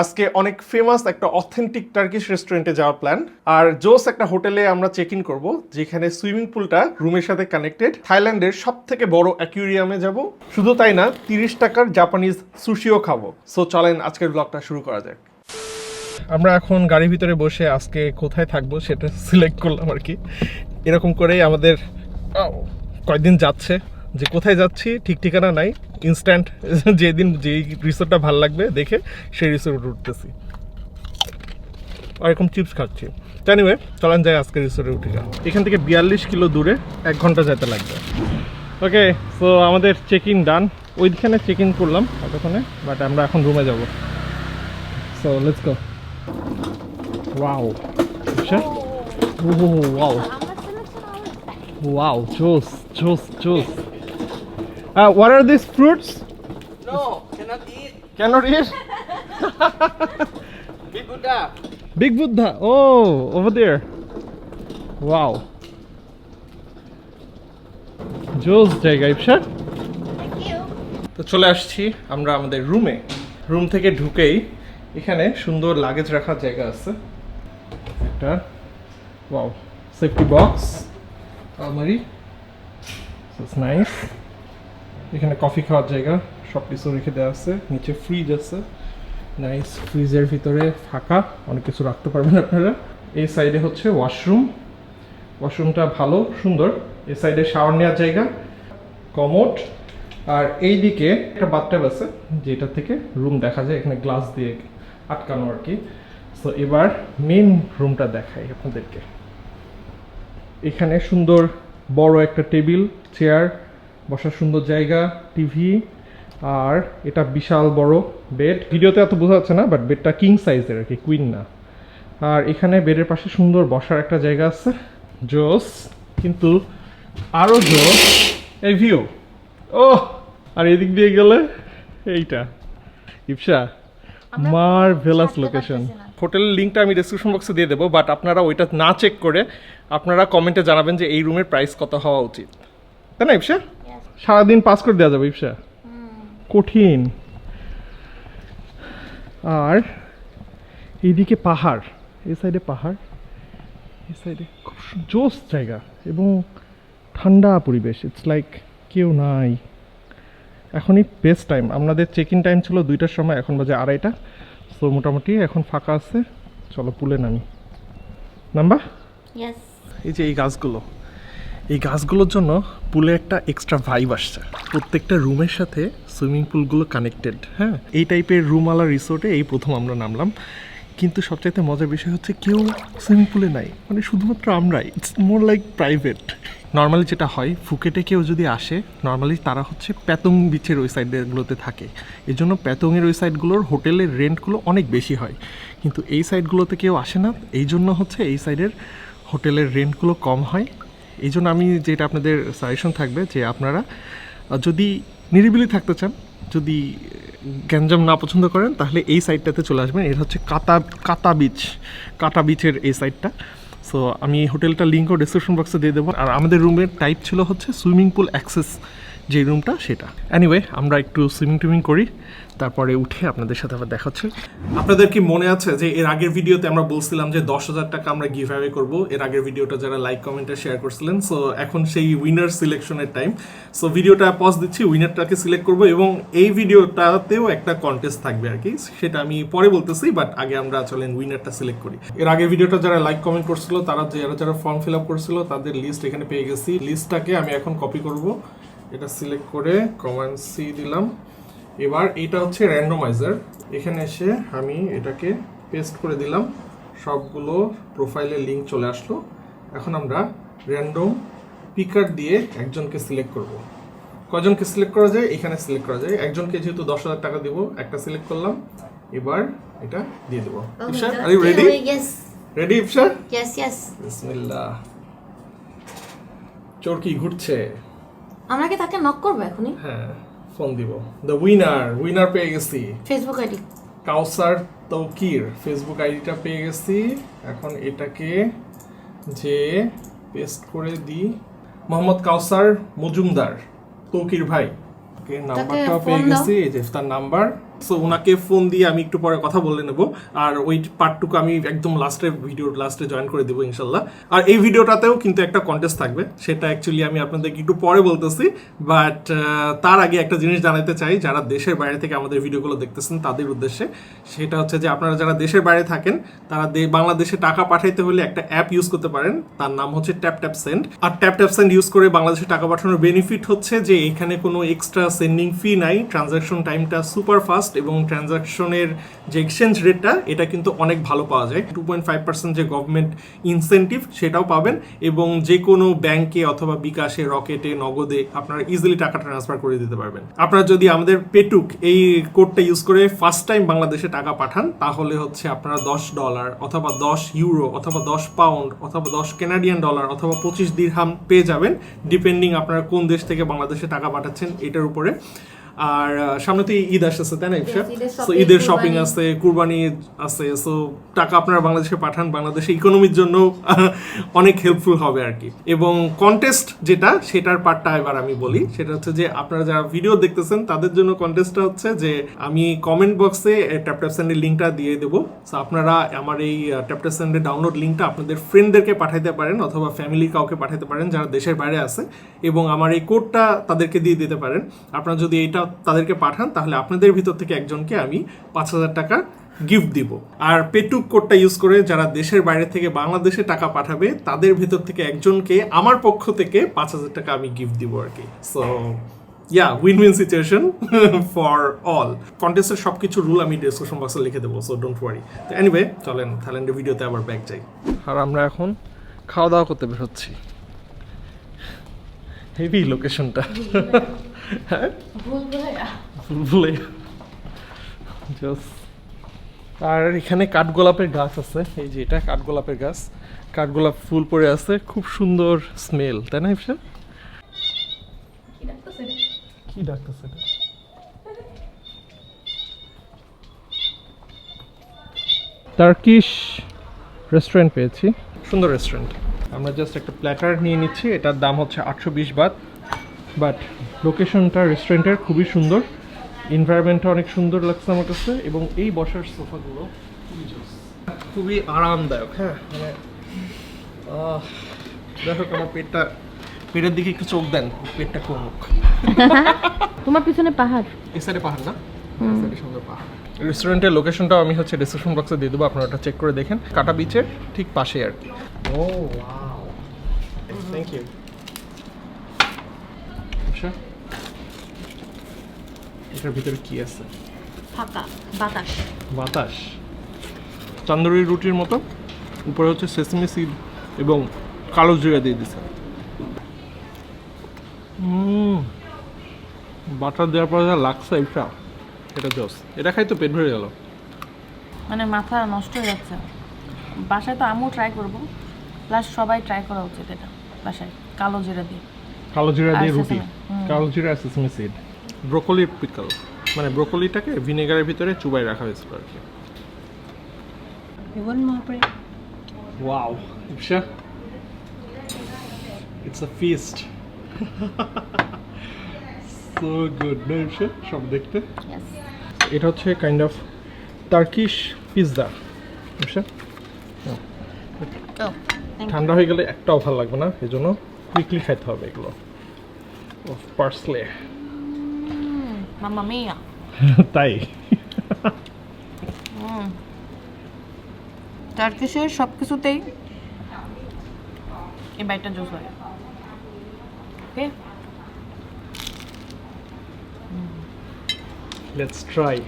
আজকে অনেক ফেমাস একটা অথেন্টিক টার্কিশ রেস্টুরেন্টে যাওয়ার প্ল্যান আর জোস একটা হোটেলে আমরা চেক ইন করব, যেখানে সুইমিং পুলটা রুমের সাথে কানেক্টেড থাইল্যান্ডের সব থেকে বড় অ্যাকুরিয়ামে যাব। শুধু তাই না, তিরিশ টাকার জাপানিজ সুশিও খাব। সো চলেন আজকের ব্লগটা শুরু করা যাক। আমরা এখন গাড়ির ভিতরে বসে আজকে কোথায় থাকব সেটা সিলেক্ট করলাম আর কি। এরকম করেই আমাদের কয়েকদিন যাচ্ছে। যে কোথায় যাচ্ছি ঠিক ঠিকানা নাই। ইনস্ট্যান্ট যেদিন যেই রিসোর্টটা ভালো লাগবে দেখে সেই রিসোর্ট উঠতেছি। এরকম চিপস খাচ্ছি। জানিবে চলান যাই আজকে রিসোর্টে উঠে যা এখান থেকে বিয়াল্লিশ কিলো দূরে এক ঘণ্টা যেতে লাগবে। ওকে সো আমাদের চেক ইন ডান ওইখানে চেক ইন করলাম এতক্ষণে বাট আমরা এখন রুমে যাব। So let's go? Oh, wow. Wow, juice, juice, juice. Uh, what are these fruits? No, cannot eat. Cannot eat. Big Buddha. Big Buddha. Oh, over there. Wow. Juice জায়গা ইপসা তো চলে আসছি আমরা আমাদের রুমে রুম থেকে ঢুকেই এখানে সুন্দর লাগেজ রাখার জায়গা আছে একটা ওয়াও সেফটি বক্স আলমারি নাইস এখানে কফি খাওয়ার জায়গা, সব কিছু রেখে দেওয়া আছে। নিচে ফ্রিজ আছে। নাইস ফ্রিজের ভিতরে ফাঁকা, অনেক কিছু রাখতে পারবেন আপনারা। এই সাইডে হচ্ছে ওয়াশরুম ওয়াশরুমটা ভালো, সুন্দর। এই সাইডে শাওয়ার নেওয়ার জায়গা কমোড আর এই দিকে একটা বাথটাব আছে, যেটা থেকে রুম দেখা যায়, এখানে গ্লাস দিয়ে আটকানো আর কি। সো এবার মেন রুমটা দেখাই আপনাদেরকে। এখানে সুন্দর বড় একটা টেবিল চেয়ার বসার সুন্দর জায়গা টিভি আর এটা বিশাল বড় বেড ভিডিওতে এত বোঝা যাচ্ছে না বাট বেডটা কিং সাইজের আর কি কুইন না। আর এখানে বেডের পাশে সুন্দর বসার একটা জায়গা আছে জোস কিন্তু আরও জোস এই ভিউ ও আর এদিক দিয়ে গেলে এইটা। ইপসা মার ভেলাস লোকেশন হোটেলের লিঙ্কটা আমি ডিসক্রিপশন বক্সে দিয়ে দেবো বাট আপনারা ওইটা না চেক করে আপনারা কমেন্টে জানাবেন যে এই রুমের প্রাইস কত হওয়া উচিত। তাই না ইপসা সারাদিন পাস করে দেওয়া যাবে ইপসা কঠিন। আর এইদিকে পাহাড়। এই সাইডে পাহাড়। এই সাইডে খুব জোস জায়গা এবং ঠান্ডা পরিবেশ। ইটস লাইক কেউ নাই। এখনই বেস্ট টাইম আপনাদের চেক ইন টাইম ছিল দুইটার সময় এখন বাজে আড়াইটা। সো মোটামুটি এখন ফাঁকা আছে। চলো পুলে নামি। নাম্বা এই যে এই গাছগুলো। এই গাছগুলোর জন্য পুলে একটা এক্সট্রা ভাইব আসছে। প্রত্যেকটা রুমের সাথে সুইমিং পুলগুলো কানেক্টেড হ্যাঁ? এই টাইপের রুমওয়ালা রিসোর্টে এই প্রথম আমরা নামলাম। কিন্তু সবচাইতে মজার বিষয় হচ্ছে কেউ সুইমিং পুলে নাই। মানে শুধুমাত্র আমরাই। It's more like private normally যেটা হয়, ফুকেটে কেউ যদি আসে নর্মালি তারা হচ্ছে প্যাতং বিচের ওই সাইডগুলোতে থাকে। এই জন্য প্যাতংয়ের ওই সাইডগুলোর হোটেলের রেন্টগুলো অনেক বেশি হয়। কিন্তু এই সাইডগুলোতে কেউ আসে না। এই জন্য হচ্ছে এই সাইডের হোটেলের রেন্টগুলো কম হয়। এই জন্য আমি যেটা আপনাদের সাজেশন থাকবে যে আপনারা যদি নিরিবিলি থাকতে চান, যদি গ্যাঞ্জাম না পছন্দ করেন, তাহলে এই সাইডটাতে চলে আসবেন। এটা হচ্ছে কাতা কাতা বিচ কাটা বিচের এই সাইডটা সো আমি হোটেলটা লিঙ্কও ডিসক্রিপশন বক্সে দিয়ে দেবো। আর আমাদের রুমের টাইপ ছিল হচ্ছে সুইমিং পুল অ্যাক্সেস যে রুমটা সেটা। অ্যানিওয়ে আমরা একটু সুইমিং টুইমিং করি। তারপরে উঠে আপনাদের সাথে আবার দেখা হচ্ছে। আপনাদের কি মনে আছে যে এর আগের ভিডিওতে আমরা বলছিলাম যে দশ হাজার টাকা আমরা গিভ অ্যাওয়ে করব? এর আগের ভিডিওটা যারা লাইক কমেন্টে শেয়ার করছিলেন সো এখন সেই উইনার সিলেকশনের টাইম সো ভিডিওটা পজ দিচ্ছি উইনারটাকে সিলেক্ট করব এবং এই ভিডিওটাতেও একটা কন্টেস্ট থাকবে আর কি, সেটা আমি পরে বলতেছি বাট আগে আমরা চলেন উইনারটা সিলেক্ট করি। এর আগের ভিডিওটা যারা লাইক কমেন্ট করছিল, তারা যারা যারা ফর্ম ফিল আপ করছিল, তাদের লিস্ট এখানে পেয়ে গেছি। লিস্টটাকে আমি এখন কপি করব। এটা সিলেক্ট করে কমান্ড সি দিলাম। এবার এটা হচ্ছে র্যান্ডমাইজার এখানে এসে আমি এটাকে পেস্ট করে দিলাম। সবগুলো প্রোফাইলের লিঙ্ক চলে আসলো। এখন আমরা র্যান্ডম পিকার দিয়ে একজনকে সিলেক্ট করব। কজনকে সিলেক্ট করা যায়? এখানে সিলেক্ট করা যায়। একজনকে যেহেতু দশ হাজার টাকা দিব একটা সিলেক্ট করলাম। এবার এটা দিয়ে দেবো. Are you ready. Ready yes. বিসমিল্লাহ। চোরকি ঘুরছে? আমরা কি তাকে নক করব এখনই? হ্যাঁ। ফোন দিব। দ্য উইনার উইনার পেয়ে গেছি। Facebook ID Kawsar Tawkir Facebook আইডিটা পেয়ে গেছি। এখন এটাকে যে পেস্ট করে দি মোহাম্মদ কাউসার মজুমদার তৌকির ভাই। নাম্বারটাও পেয়ে গেছি। এই যে তার নাম্বার সো ওনাকে ফোন দিয়ে আমি একটু পরে কথা বলে নেব। আর ওই পার্টটুকু আমি একদম লাস্টে ভিডিও লাস্টে জয়েন করে দেবো ইনশাল্লাহ। আর এই ভিডিওটাতেও কিন্তু একটা কন্টেস্ট থাকবে। সেটা অ্যাকচুয়ালি আমি আপনাদেরকে একটু পরে বলতেছি। বাট তার আগে একটা জিনিস জানাতে চাই। যারা দেশের বাইরে থেকে আমাদের ভিডিওগুলো দেখতেছেন, তাদের উদ্দেশ্যে সেটা হচ্ছে যে, আপনারা যারা দেশের বাইরে থাকেন, তারা বাংলাদেশে টাকা পাঠাইতে হলে একটা অ্যাপ ইউজ করতে পারেন। তার নাম হচ্ছে ট্যাপ ট্যাপ সেন্ড আর ট্যাপ ট্যাপ সেন্ড ইউজ করে বাংলাদেশে টাকা পাঠানোর বেনিফিট হচ্ছে যে, এখানে কোনো এক্সট্রা সেন্ডিং ফি নাই। ট্রানজাকশন টাইমটা সুপার ফাস্ট এবং ট্রানজাকশনের যে এক্সচেঞ্জ রেটটা এটা কিন্তু অনেক ভালো পাওয়া যায়। টু পয়েন্ট ফাইভ পার্সেন্ট যে গভর্নমেন্ট ইনসেন্টিভ সেটাও পাবেন এবং যে কোনো ব্যাংকে অথবা বিকাশে রকেটে নগদে আপনারা ইজিলি টাকা ট্রান্সফার করে দিতে পারবেন। আপনারা যদি আমাদের পেটুক এই কোডটা ইউজ করে ফার্স্ট টাইম বাংলাদেশে টাকা পাঠান, তাহলে হচ্ছে আপনারা দশ ডলার অথবা দশ ইউরো অথবা দশ পাউন্ড অথবা দশ কেনাডিয়ান ডলার অথবা পঁচিশ দিরহাম পেয়ে যাবেন ডিপেন্ডিং আপনারা কোন দেশ থেকে বাংলাদেশে টাকা পাঠাচ্ছেন, এটার উপরে। আর সামনে তো ঈদ আসতেছে তাই না ঈদের So, ঈদের শপিং আছে কুরবানি আছে সো টাকা আপনারা বাংলাদেশে পাঠান বাংলাদেশে ইকোনমির জন্য অনেক হেল্পফুল হবে আর কি। এবং কন্টেস্ট যেটা সেটার পার্টটা এবার আমি বলি। সেটা হচ্ছে যে আপনারা যারা ভিডিও দেখতেছেন তাদের জন্য কন্টেস্টটা হচ্ছে যে আমি কমেন্ট বক্সে ট্যাপট্যাপ স্যান্ডের লিঙ্কটা দিয়ে দেবো। সো আপনারা আমার এই ট্যাপট্যাপ স্যান্ডের ডাউনলোড লিঙ্কটা আপনাদের ফ্রেন্ডদেরকে পাঠাইতে পারেন অথবা ফ্যামিলি কাউকে পাঠাতে পারেন যারা দেশের বাইরে আছে। এবং আমার এই কোডটা তাদেরকে দিয়ে দিতে পারেন। আপনারা যদি এইটা তাদেরকে পাঠান তাহলে আপনাদের ভিতর থেকে একজনকে আমি পাঁচ হাজার টাকা গিফট দিব। আর পেটুক কোডটা ইউজ করে যারা দেশের বাইরে থেকে বাংলাদেশে টাকা পাঠাবে তাদের ভিতর থেকে একজনকে আমার পক্ষ থেকে পাঁচ হাজার টাকা আমি গিফট দিব আর কি। So yeah win win situation for all কন্টেস্টের সব কিছু রুল আমি ডিসক্রিপশন বক্সে লিখে দেবো সো ডোন্ট ওয়ারি তো এনিওয়ে চলেন থাইল্যান্ডের ভিডিওতে আবার ব্যাক যাই। আর আমরা এখন খাওয়া দাওয়া করতে বেরোচ্ছি হেভি লোকেশনটা হ্যাঁ জাস্ট আর এখানে কাঠগোলাপের গাছ আছে। এই যে এটা কাঠগোলাপের গাছ। কাঠগোলাপ ফুল পড়ে আছে। খুব সুন্দর স্মেল তাই না ইফসা কি ডাকতেছে এটা? টার্কিশ রেস্টুরেন্ট পেয়েছি। সুন্দর রেস্টুরেন্ট আমরা জাস্ট একটা প্ল্যাটার নিয়ে নিচ্ছি। এটার দাম হচ্ছে আটশো বিশ বাট লোকেশনটা রেস্টুরেন্টের খুবই সুন্দর। এনভায়রনমেন্টটা অনেক সুন্দর লাগছে আমার কাছে এবং এই বসার সোফাগুলো খুবই খুবই আরামদায়ক হ্যাঁ? মানে দেখো আমার পেটটা পেটের দিকে একটু চোখ দেন পেটটা কমুক তোমার পিছনে পাহাড়। এই সাইডে পাহাড় না? সুন্দর পাহাড়। রেস্টুরেন্টের লোকেশনটাও আমি হচ্ছে ডিসক্রিপশন বক্সে দিয়ে দেবো আপনারা ওটা চেক করে দেখেন। কাটা বিচের ঠিক পাশে আর কি। ও ওয়াও থ্যাংক ইউ আচ্ছা এটার ভিতরে কি আছে? ফাঁকা বাতাস। বাতাস। চান্দুরি রুটির মতো। উপরে হচ্ছে সেসমি সিড এবং কালো জিরা দিয়ে দিছে। বাটার দেওয়ার পর যা লাগছে এটা এটা জস। এটা খাই তো পেট ভরে গেল। মানে মাথা নষ্ট হয়ে যাচ্ছে। বাসায় তো আমিও ট্রাই করব। প্লাস সবাই ট্রাই করা উচিত এটা বাসায় কালো জিরা দিয়ে। কালো জিরা দিয়ে রুটি। কালো জিরা সেসমি সিড ব্রোকলি পিকল মানে ব্রোকলিটাকে ভিনেগারের ভিতরে চুবাই রাখা হয়েছিল আর কি. It's a feast. so good, no Isha? সব দেখতে এটা হচ্ছে kind of Turkish pizza Isha? ঠান্ডা হয়ে গেলে একটাও ভালো লাগবে না এই জন্য কুইকলি খাইতে হবে এগুলো পার্সলে Mamma mia. তাই? টার্কিশের সব কিছুতেই এই জুস লাগে ওকে লেটস ট্রাই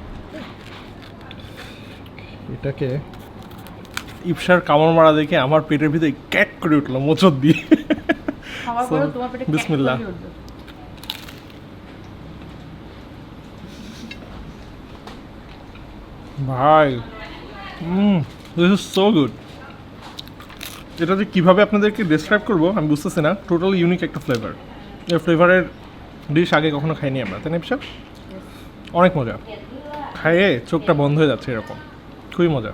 এটাকে ইপসার কামড় মারা দেখে আমার পেটের ভিতরে ক্যাট করে উঠল মোচর দিয়ে। ক্যাক বিসমিল্লাহ। করে উঠবে। ভাই দিস ইজ সো গুড এটা যে কীভাবে আপনাদেরকে ডিসক্রাইব করব আমি বুঝতেছি না। টোটাল ইউনিক একটা ফ্লেভার এই ফ্লেভারের ডিশ আগে কখনো খাইনি আমরা তাই না বিশ্বাস অনেক মজা। খাইয়ে চোখটা বন্ধ হয়ে যাচ্ছে এরকম। খুবই মজা।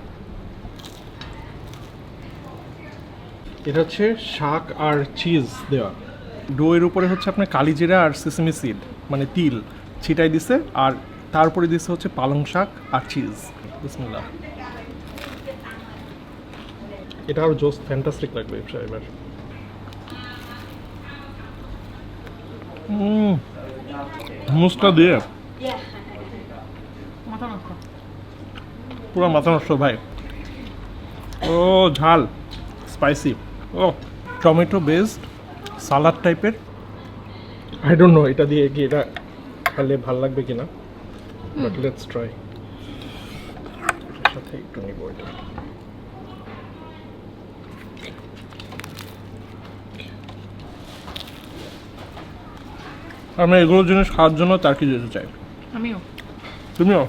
এটা হচ্ছে শাক আর চিজ দেওয়া। ডোয়ের উপরে হচ্ছে আপনার কালিজিরা আর সিসমি সিড মানে তিল ছিটাই দিছে আর তারপরে দিছে হচ্ছে পালং শাক আর চিজ বিসমিল্লাহ। এটা আরও জোস ফ্যান্টাস্টিক লাগবে এবার। হুম। মুসটা দিয়ে। পুরো মাথা নষ্ট ভাই। ও ঝাল। স্পাইসি ও টমেটো বেসড সালাদ টাইপের আই ডোন্ট নো এটা দিয়ে কি এটা খেলে ভালো লাগবে কিনা? বাট লেটস ট্রাই সাথে একটু নিব এটা। আমি এগুলো জিনিস খাওয়ার জন্য তার্কি যেতে চাই। আমিও। তুমিও?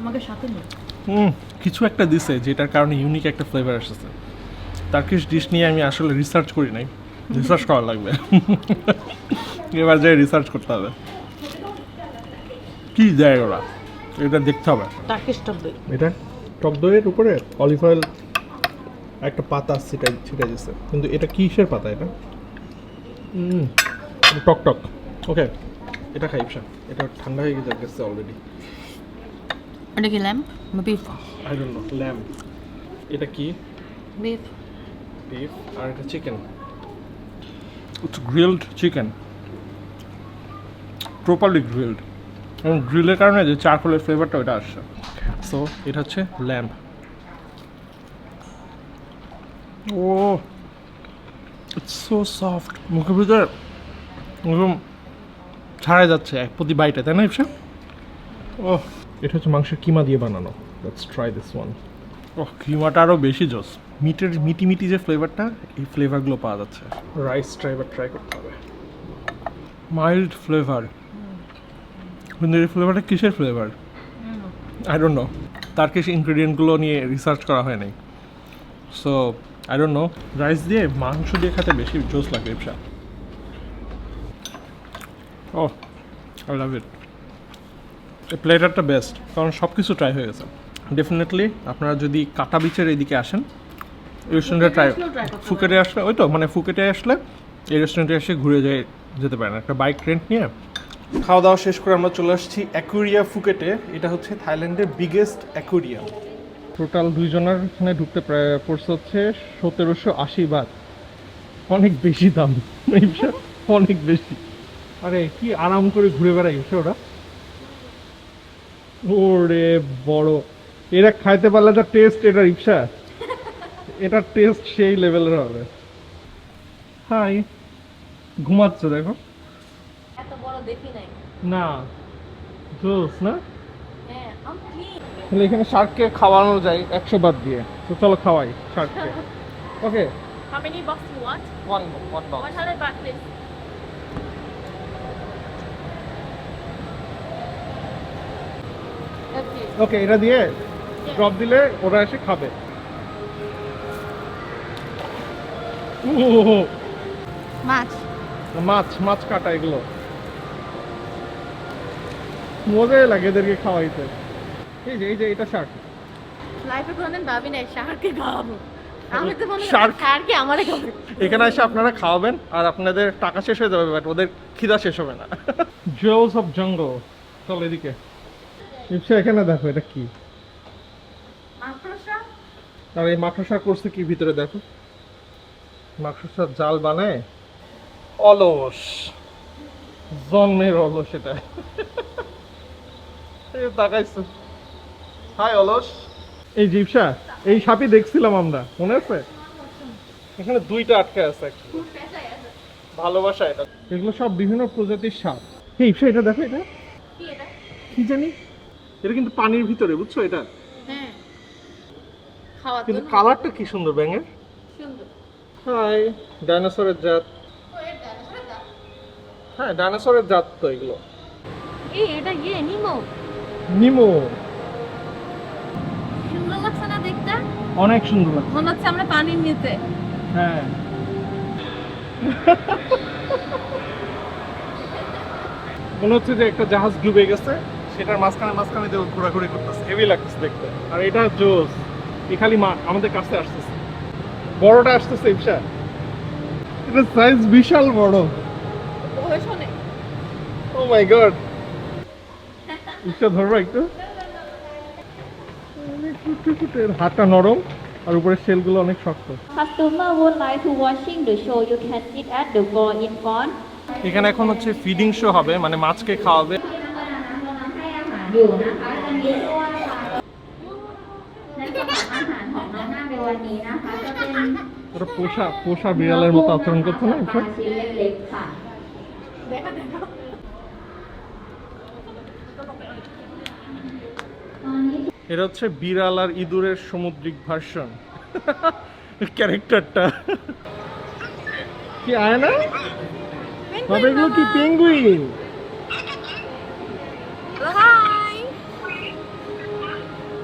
আমাকে সাথে নিও। হুম কিছু একটা দিছে যেটার কারণে ইউনিক একটা ফ্লেভার এসেছে টার্কিশ ডিশ নিয়ে আমি আসলে রিসার্চ করি নাই। রিসার্চ করা লাগবে। এবার যাই রিসার্চ করতে হবে। কি দেয় ওরা? এটা দেখতে হবে। টার্কিশ এটা? টক দইয়ের উপরে অলিভ অয়েল একটা পাতা ছিটাই ছিটাই দিচ্ছে কিন্তু এটা কিসের পাতা এটা? টক টক। ওকে এটা খাই ইপসা। এটা ঠান্ডা হয়ে গেছে গেছে অলরেডি এটা কি lamb? Beef? I don't know lamb. এটা কি? বিফ। beef আর এটা chicken. It's grilled chicken properly grilled এবং গ্রিলের কারণে যে চারকোলের ফ্লেভারটা ওটা আসছে। সো এটা হচ্ছে ল্যাম্প ও সো সফট মুখের ভিতরে একদম ছাড়াই যাচ্ছে এক প্রতি বাইটে, তাই না ইপসা ও এটা হচ্ছে মাংসের কিমা দিয়ে বানানো। লেটস ট্রাই দিস ওয়ান ও কিমাটা আরও বেশি জোস। মিটের, মিটি মিটি যে ফ্লেভারটা এই ফ্লেভারগুলো পাওয়া যাচ্ছে। রাইস ট্রাইবার ট্রাই করতে হবে। মাইল্ড ফ্লেভার কিন্তু এই ফ্লেভারটা কিসের ফ্লেভার আই ডোন্ট নো তার কিছু ইনগ্রিডিয়েন্টগুলো নিয়ে রিসার্চ করা হয় নাই। So I don't know rice দিয়ে মাংস দিয়ে খেতে বেশি জোস লাগে ইপসা ও আই লাভ ইট এই প্লেটারটা বেস্ট কারণ সব কিছু ট্রাই হয়ে গেছে। ডেফিনেটলি আপনারা যদি কাটা বিচের এইদিকে আসেন এই রেস্টুরেন্টে ট্রাই ফুকেটে আসলে ওই তো মানে ফুকেটে আসলে এই রেস্টুরেন্টে এসে ঘুরে যায় যেতে পারেন। একটা বাইক রেন্ট নিয়ে খাওয়া দাওয়া শেষ করে আমরা চলে আসছি অ্যাকুরিয়া ফুকেটে। এটা হচ্ছে থাইল্যান্ডের বিগেস্ট অ্যাকুরিয়াম টোটাল দুইজনের এখানে ঢুকতে প্রায় পড়ছে হচ্ছে সতেরোশো আশি বাদ। অনেক বেশি দাম। অনেক বেশি। আরে কি আরাম করে ঘুরে বেড়াই ওরা। ওরে বড়। এরা খাইতে পারলে যা টেস্ট এটা রিক্সা। এটার টেস্ট সেই লেভেলের হবে। হাই ঘুমাচ্ছে দেখো। এত দেখি নাই। না জোস না? হ্যাঁ আমি তাহলে এখানে শার্ককে খাওয়ানো যায় একশো বাদ দিয়ে। তো চলো খাওয়াই শার্ককে। Okay. How many bucks you want? One one 100 baht please. Okay এটা দিয়ে ড্রপ দিলে ওরা এসে খাবে। মাছ। মাছ মাছ কাটা এগুলো। মজাই লাগে এদেরকে খাওয়াইতে। এই যে এই যে এটা শার্ক লাইফে কোনোদিন ভাবি নাই শাহরকে খাওয়াবো। আমি তো মনে আমারে খাওয়াবো। এখানে এসে আপনারা খাওয়াবেন আর আপনাদের টাকা শেষ হয়ে যাবে বাট ওদের খিদা শেষ হবে না। জুয়েলস অফ জঙ্গল চল এদিকে। ইপসা এখানে দেখো এটা কি? আর এই মাকড়সা করছে কি ভিতরে দেখো? মাকড়সার জাল বানায়। অলস। জন্মের অলস এটা। তাকাইছো। হাই অলস। এই জিপসা এই সাপই দেখছিলাম আমরা মনে আছে? এখানে দুইটা আটকে আছে ভালোবাসা এটা। এগুলো সব বিভিন্ন প্রজাতির সাপ। এই ইপসা এটা দেখো এটা? কি জানি? এটা কিন্তু পানির ভিতরে বুঝছ এটা? হ্যাঁ। কিন্তু কালারটা কি সুন্দর ব্যাঙের? হাই ডাইনোসরের জাত। হ্যাঁ ডাইনোসরের জাত তো এগুলো। এই এটা ইয়ে নিমো নিমো। সুন্দর লাগছে না দেখতে? অনেক সুন্দর লাগছে। মনে হচ্ছে আমরা পানির নিচে হ্যাঁ। মনে হচ্ছে যে একটা জাহাজ ডুবে গেছে সেটার মাঝখানে মাঝখানে যে ঘোরাঘুরি করতেছে। হেভি লাগতেছে দেখতে। আর এটা জোস। এ খালি মা আমাদের কাছে আসতেছে। বড়টা আসতেছে ইপসা এটা সাইজ বিশাল বড়। ও মাই গড ইচ্ছা ধরবা একটু। হাতটা নরম আর উপরে সেলগুলো অনেক শক্ত। এখানে এখন হচ্ছে ফিডিং শো হবে মানে মাছকে খাওয়াবে। পোষা পোষা বিড়ালের মতো আচরণ করছে না এটা হচ্ছে বিড়াল আর ইঁদুরের সামুদ্রিক ভার্সন। ক্যারেক্টারটা। কি আয় না তবে এগুলো কি পেঙ্গুইন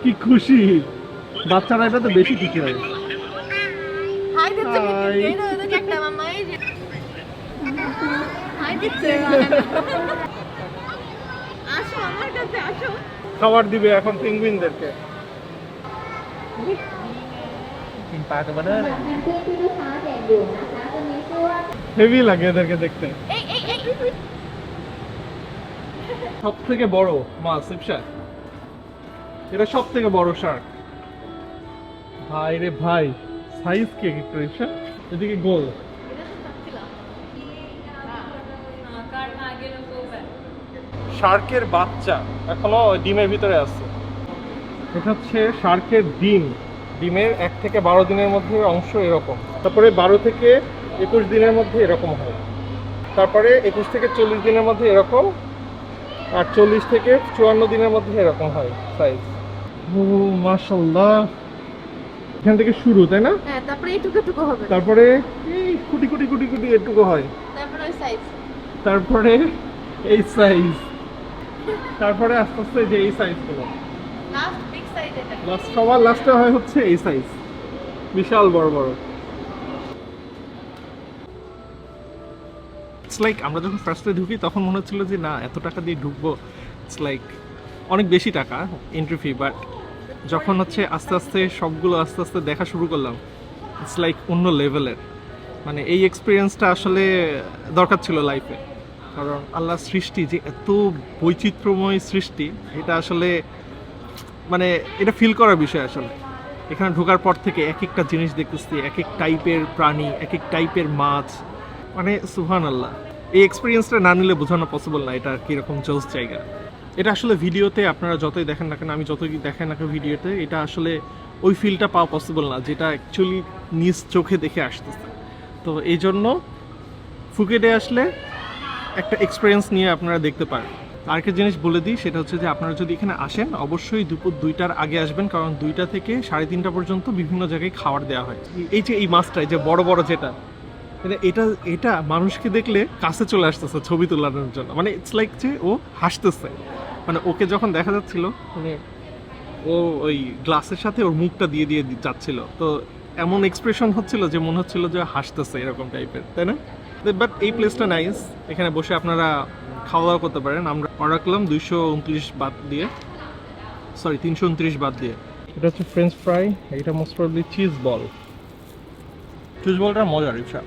কি খুশি। বাচ্চারা এটা তো বেশি খুশি হয়। আসো আমার কাছে আসো। খাবার দিবে এখন পিঙ্গুইনদেরকে। হেভি লাগে এদেরকে দেখতে। সব থেকে বড় মাছ ইপশাক এটা সব থেকে বড় শার্ক ভাই রে ভাই সাইজ কে একটু ইপশাক এদিকে গোল। শার্কের বাচ্চা এখনও ডিমের ভিতরে আছে। এটা হচ্ছে শার্কের ডিম। ডিমের এক থেকে বারো দিনের মধ্যে অংশ এরকম। তারপরে বারো থেকে একুশ দিনের মধ্যে এরকম হয়। তারপরে একুশ থেকে চল্লিশ দিনের মধ্যে এরকম আর চল্লিশ থেকে চুয়ান্ন দিনের মধ্যে এরকম হয় সাইজ ও মাশাল্লাহ এখান থেকে শুরু তাই না? হ্যাঁ তারপরে এইটুকু টুকু হবে। তারপরে এই কুটি কুটি কুটি কুটি এটুকু হয়। তারপরে সাইজ তারপরে এই সাইজ তারপরে আস্তে আস্তে যে এই সাইজগুলো লাস্ট বিগ সাইজ এটা। লাস্ট সবার লাস্টে হয় হচ্ছে এই সাইজ বিশাল বড় বড়। ইটস লাইক আমরা যখন ফার্স্টে ঢুকি তখন মনে হচ্ছিল যে না এত টাকা দিয়ে ঢুকবো। ইটস লাইক অনেক বেশি টাকা এন্ট্রি ফি বাট যখন হচ্ছে আস্তে আস্তে সবগুলো আস্তে আস্তে দেখা শুরু করলাম ইটস লাইক অন্য লেভেলের মানে এই এক্সপিরিয়েন্সটা আসলে দরকার ছিল লাইফে কারণ আল্লাহ সৃষ্টি যে এত বৈচিত্র্যময় সৃষ্টি, এটা আসলে মানে এটা ফিল করার বিষয় আসলে। এখানে ঢোকার পর থেকে এক একটা জিনিস দেখতেছি এক এক টাইপের প্রাণী এক এক টাইপের মাছ। মানে সুহান আল্লাহ এই এক্সপিরিয়েন্সটা না নিলে বোঝানো পসিবল না এটা কীরকম জোস জায়গা। এটা আসলে ভিডিওতে আপনারা যতই দেখেন না কেন, আমি যতই দেখেন না কেন ভিডিওতে এটা আসলে ওই ফিলটা পাওয়া পসিবল না, যেটা অ্যাকচুয়ালি নিজ চোখে দেখে আসতেছে। তো এই জন্য ফুকেটে আসলে একটা এক্সপিরিয়েন্স নিয়ে আপনারা দেখতে পারেন। আরেকটা জিনিস বলে দিই, সেটা হচ্ছে যে আপনারা যদি এখানে আসেন, অবশ্যই দুপুর দুইটার আগে আসবেন, কারণ দুইটা থেকে সাড়ে তিনটা পর্যন্ত বিভিন্ন জায়গায় খাবার দেওয়া হয়। এই যে এই মাছটা যে বড় বড় যেটা এটা এটা এটা মানুষকে দেখলে কাছে চলে আসতেছে ছবি তোলানোর জন্য। মানে ইটস লাইক যে ও হাসতেছে। মানে ওকে যখন দেখা যাচ্ছিল মানে ও ওই গ্লাসের সাথে ওর মুখটা দিয়ে দিয়ে যাচ্ছিল। তো এমন এক্সপ্রেশন হচ্ছিল যে মনে হচ্ছিল যে হাসতেছে এরকম টাইপের তাই না? বাট এই প্লেসটা নাইস এখানে বসে আপনারা খাওয়া দাওয়া করতে পারেন। আমরা অর্ডার করলাম দুইশো উনত্রিশ বাদ দিয়ে। সরি তিনশো উনত্রিশ বাদ দিয়ে। এটা হচ্ছে ফ্রেঞ্চ ফ্রাই এটা most probably cheese ball cheese বলটা মজার ইচ্ছা।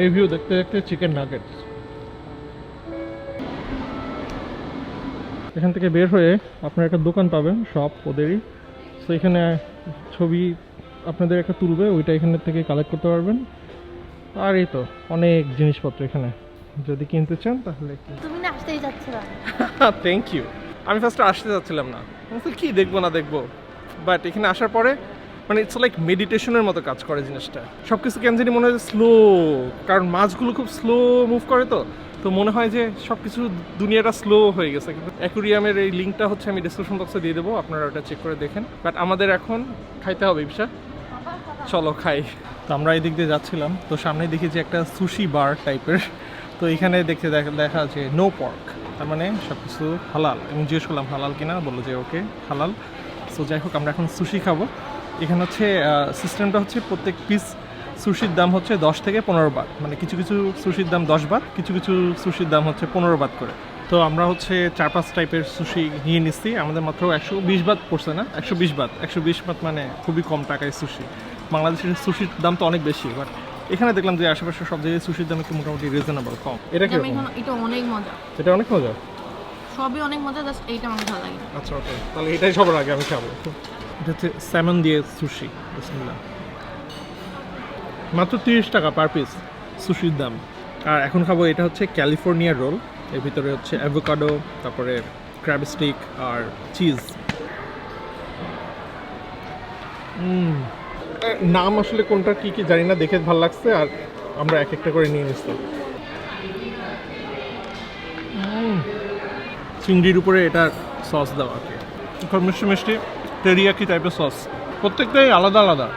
রিভিউ দেখতে দেখতে চিকেন নাগেটস এখান থেকে বের হয়ে আপনার একটা দোকান পাবেন শপ ওদেরই। সো এখানে ছবি আপনাদের একটা তুলবে ওইটা এখান থেকে কালেক্ট করতে পারবেন। আর এই তো অনেক জিনিসপত্র এখানে। যদি কিনতে চান তাহলে তুমি না আসতেই যাচ্ছ না। থ্যাংক ইউ আমি ফার্স্টে আসতে যাচ্ছিলাম না। কি দেখব না দেখব? বাট এখানে আসার পরে মানে ইটস লাইক মেডিটেশনের মতো কাজ করে জিনিসটা। সব কিছু কেন জানি মনে হয় স্লো কারণ মাছগুলো খুব স্লো মুভ করে তো। তো মনে হয় যে সব কিছু দুনিয়াটা স্লো হয়ে গেছে। কিন্তু অ্যাকুরিয়ামের এই লিঙ্কটা হচ্ছে আমি ডিসক্রিপশন বক্সে দিয়ে দেবো আপনারা ওটা চেক করে দেখেন। বাট আমাদের এখন খাইতে হবে ইপসা চলো খাই। তো আমরা এই দিক দিয়ে যাচ্ছিলাম, তো সামনে দেখি যে একটা সুশি বার টাইপের তো এখানে দেখতে দেখা আছে নো পর্ক তার মানে সব কিছু হালাল। আমি জিজ্ঞেস করলাম, হালাল কিনা? বলল যে ওকে, হালাল। সো যাই হোক, আমরা এখন সুশি খাব। এখানে হচ্ছে সিস্টেমটা হচ্ছে প্রত্যেক পিস সুশির দাম হচ্ছে দশ থেকে পনেরো বাত মানে কিছু কিছু সুশির দাম দশ বাত কিছু কিছু সুশির দাম হচ্ছে পনেরো বাত করে। তো আমরা হচ্ছে চার পাঁচ টাইপের সুশি নিয়ে নিচ্ছি। আমাদের মাত্র একশো বিশ বাত পড়ছে না? একশো বিশ বাত একশো বিশ বাত মানে খুবই কম টাকায় সুশি বাংলাদেশের সুশির দাম তো অনেক বেশি বাট এখানে দেখলাম যে আশেপাশে সব জায়গায় সুশির দাম একটু মোটামুটি রিজনেবল কম। এটা কি এটা অনেক মজা। এটা অনেক মজা? সবই অনেক মজা জাস্ট এইটা আমার ভালো লাগে আচ্ছা ওকে তাহলে এটাই সবার আগে আমি খাব। এটা হচ্ছে স্যামন দিয়ে সুশি বিসমিল্লাহ। মাত্র তিরিশ টাকা পার পিস সুশির দাম। আর এখন খাব এটা হচ্ছে ক্যালিফোর্নিয়া রোল এর ভিতরে হচ্ছে অ্যাভোকাডো তারপরে ক্র্যাব স্টিক আর চিজ নাম আসলে কোনটা, কি কি জানি না, দেখে ভালো লাগছে, আর আমরা এক একটা করে নিয়ে নিচ্ছি। চিংড়ির উপরে এটা সস দেওয়া আর মিষ্টি মিষ্টি টেরিয়াকি টাইপের সস প্রত্যেকটাই আলাদা আলাদা।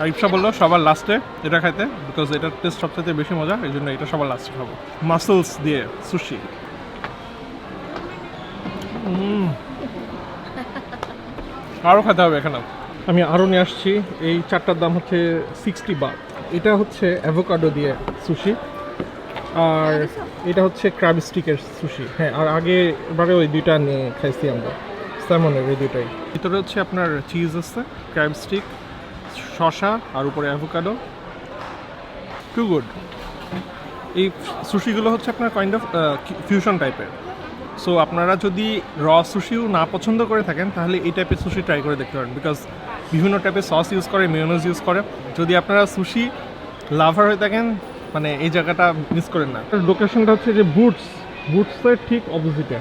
আর ইপসা বলল, সবার লাস্টে এটা খাইতে বিকজ এটার টেস্ট সবচেয়ে বেশি মজা, এই জন্য এটা সবার লাস্টে খাব। মাসলস দিয়ে সুশি আরও খেতে হবে এখানে আমি আরও নিয়ে আসছি। এই চারটার দাম হচ্ছে সিক্সটি বাট এটা হচ্ছে অ্যাভোকাডো দিয়ে সুশি আর এটা হচ্ছে ক্রাব স্টিকের সুশি হ্যাঁ আর আগে এবারে ওই দুইটা নিয়ে খাইছি আমরা। স্যামনের ওই দুইটাই। ভিতরে হচ্ছে আপনার চিজ আছে ক্র্যাব স্টিক শসা, আর উপরে অ্যাভোকাডো টু গুড এই সুশিগুলো হচ্ছে আপনার কাইন্ড অফ ফিউশন টাইপের সো আপনারা যদি র সুশিও না পছন্দ করে থাকেন, তাহলে এই টাইপের সুশি ট্রাই করে দেখতে পারেন। বিকজ বিভিন্ন টাইপের সস ইউজ করে মেয়নোজ ইউজ করে। যদি আপনারা সুশি লাভার হয়ে থাকেন মানে এই জায়গাটা মিস করেন না। লোকেশনটা হচ্ছে যে বুটস বুটসের ঠিক অপোজিটে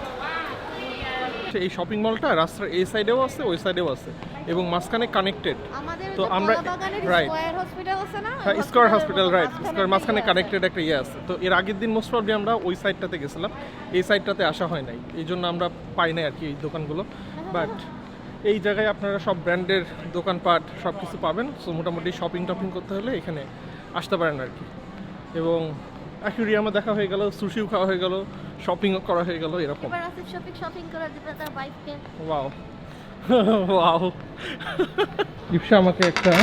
এই শপিং মলটা রাস্তার এই সাইডেও আছে ওই সাইডেও আছে এবং মাঝখানে কানেক্টেড তো আমরা- রাইট স্কয়ার হসপিটাল আছে না? হ্যাঁ স্কোয়ার হসপিটাল রাইট স্কোয়ার মাঝখানে কানেক্টেড একটা ইয়ে আছে। তো এর আগের দিন মোস্ট প্রবলি আমরা ওই সাইডটাতে গেছিলাম। এই সাইডটাতে আসা হয় নাই। এই জন্য আমরা পাই নাই আর কি এই দোকানগুলো। বাট এই জায়গায় আপনারা সব ব্র্যান্ডের দোকানপাট সব কিছু পাবেন। সো মোটামুটি শপিং টপিং করতে হলে এখানে আসতে পারেন আর কি। এবং অ্যাকুরিয়ামে দেখা হয়ে গেল সুশিও খাওয়া হয়ে গেল শপিং করা হয়ে গেল এরকম। শপিং ওয়াও ওয়াও ইপসা আমাকে একটা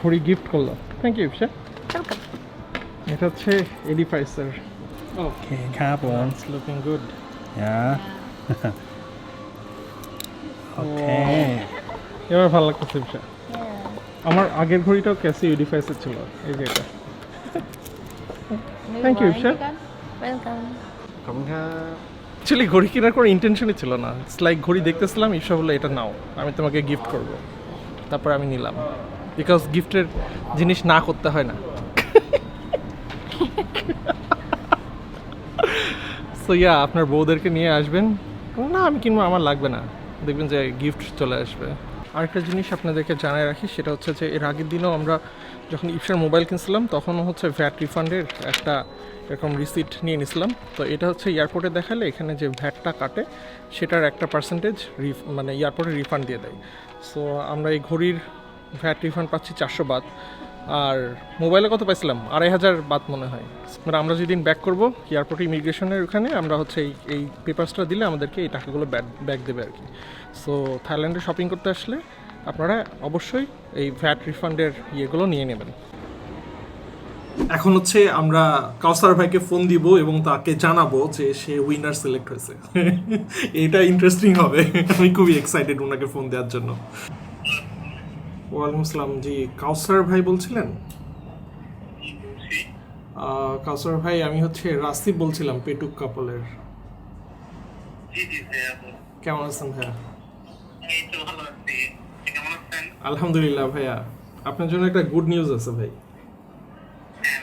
ঘড়ি গিফট করল। থ্যাংক ইউ ইপসা এটা হচ্ছে এডি প্রাইসার ওকে খাপ ওয়ান্স লুকিং গুড হ্যাঁ হ্যাঁ। এবার ভালো লাগতেছে বিষয়। হ্যাঁ। আমার আগের ঘড়িটাও ক্যাসি ইউডিফাইসের ছিল এই যে এটা। Thank you Ipsa welcome actually ঘড়ি কেনার কোনো ইন্টেনশনই ছিল না। ইটস লাইক ঘড়ি দেখতেছিলাম ইপসা বলে এটা নাও আমি তোমাকে গিফট করব। তারপর আমি নিলাম। বিকজ গিফটের জিনিস না করতে হয় না। সো ইয়া আপনার বউদেরকে নিয়ে আসবেন। না আমি কিনবো আমার লাগবে না। দেখবেন যে গিফট চলে আসবে। আরেকটা জিনিস আপনাদেরকে জানাই রাখি, সেটা হচ্ছে যে এর আগের দিনও আমরা যখন ইপসার মোবাইল কিনছিলাম, তখনও হচ্ছে ভ্যাট রিফান্ডের একটা এরকম রিসিট নিয়ে নিছিলাম। তো এটা হচ্ছে এয়ারপোর্টে দেখালে এখানে যে ভ্যাটটা কাটে, সেটার একটা পার্সেন্টেজ রিফ মানে এয়ারপোর্টে রিফান্ড দিয়ে দেয়। সো আমরা এই ঘড়ির ভ্যাট রিফান্ড পাচ্ছি চারশো বাদ। আর মোবাইলে কত পাইছিলাম? আড়াই হাজার বাদ মনে হয়। মানে আমরা যেদিন ব্যাক করব এয়ারপোর্ট ইমিগ্রেশনের ওখানে আমরা হচ্ছে এই এই পেপারসটা দিলে আমাদেরকে এই টাকাগুলো ব্যাক দেবে আর কি। সো থাইল্যান্ডে শপিং করতে আসলে আপনারা অবশ্যই এই ভ্যাট রিফান্ডের ইয়েগুলো নিয়ে নেবেন। এখন হচ্ছে আমরা কাউসার ভাইকে ফোন দিব এবং তাকে জানাব যে সে উইনার সিলেক্ট হয়েছে। এটা ইন্টারেস্টিং হবে। আমি খুবই এক্সাইটেড ওনাকে ফোন দেওয়ার জন্য। ওয়ালাইকুম আসসালাম জি কাউসার ভাই বলছিলেন? কাউসার ভাই আমি হচ্ছে রাসিব বলছিলাম পেটুক কাপলের। কেমন আছেন ভাইয়া? আলহামদুলিল্লাহ ভাইয়া। আপনার জন্য একটা গুড নিউজ আছে ভাই। হ্যাঁ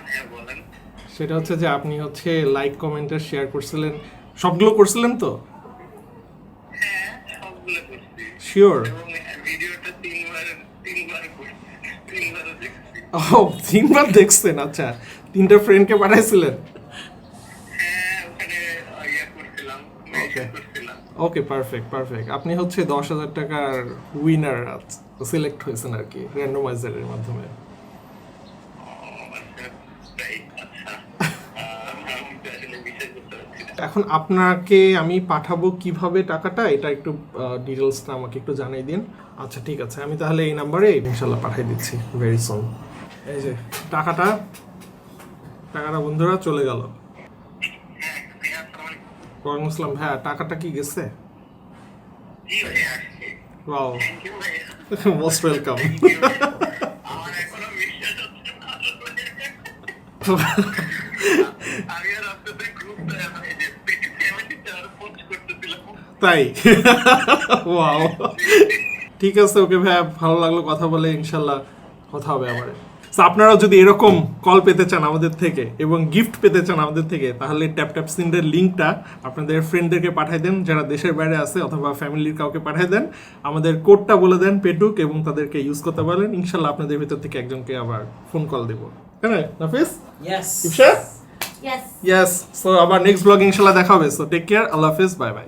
সেটা হচ্ছে যে আপনি হচ্ছে লাইক কমেন্টে শেয়ার করছিলেন। সবগুলো করছিলেন তো? হ্যাঁ শিওর এবং ভিডিওটা তিনবার তিনবার করছি তিনবারও দেখছি ও, তিনবার দেখছেন আচ্ছা। তিনটা ফ্রেন্ডকে পাঠাইছিলেন? ওকে পারফেক্ট পারফেক্ট আপনি হচ্ছে দশ হাজার টাকার উইনার সিলেক্ট হয়েছেন আর কি র্যান্ডমাইজারের মাধ্যমে। এখন আপনাকে আমি পাঠাবো কীভাবে টাকাটা, এটা একটু ডিটেলসটা আমাকে একটু জানিয়ে দিন। আচ্ছা ঠিক আছে, আমি তাহলে এই নাম্বারে ইনশাল্লাহ পাঠিয়ে দিচ্ছি ভেরি সুন এই যে, টাকাটা টাকাটা বন্ধুরা চলে গেল। ওয়ালাইকুম আসসালাম হ্যাঁ টাকাটা কি গেছে? ওয়াও মোস্ট ওয়েলকাম তাই? ওয়াও ঠিক আছে, ওকে ভাইয়া, ভালো লাগল কথা বলে, ইনশাল্লাহ কথা হবে আবার। So, আপনারাও যদি এরকম কল পেতে চান আমাদের থেকে এবং গিফট পেতে চান আমাদের থেকে তাহলে ট্যাপ ট্যাপ সিন্ডের লিঙ্কটা আপনাদের ফ্রেন্ডদেরকে পাঠিয়ে দেন যারা দেশের বাইরে আছে অথবা ফ্যামিলির কাউকে পাঠিয়ে দেন। আমাদের কোডটা বলে দেন পেটুক এবং তাদেরকে ইউজ করতে পারেন ইনশাল্লাহ আপনাদের ভিতর থেকে একজনকে আবার ফোন কল দেবো। হ্যাঁ Nafis? Yes. Ifsha yes yes so আবার নেক্সট ব্লগ ইনশাল্লাহ দেখা হবে। সো টেক কেয়ার আল্লাহ হাফিজ। Bye bye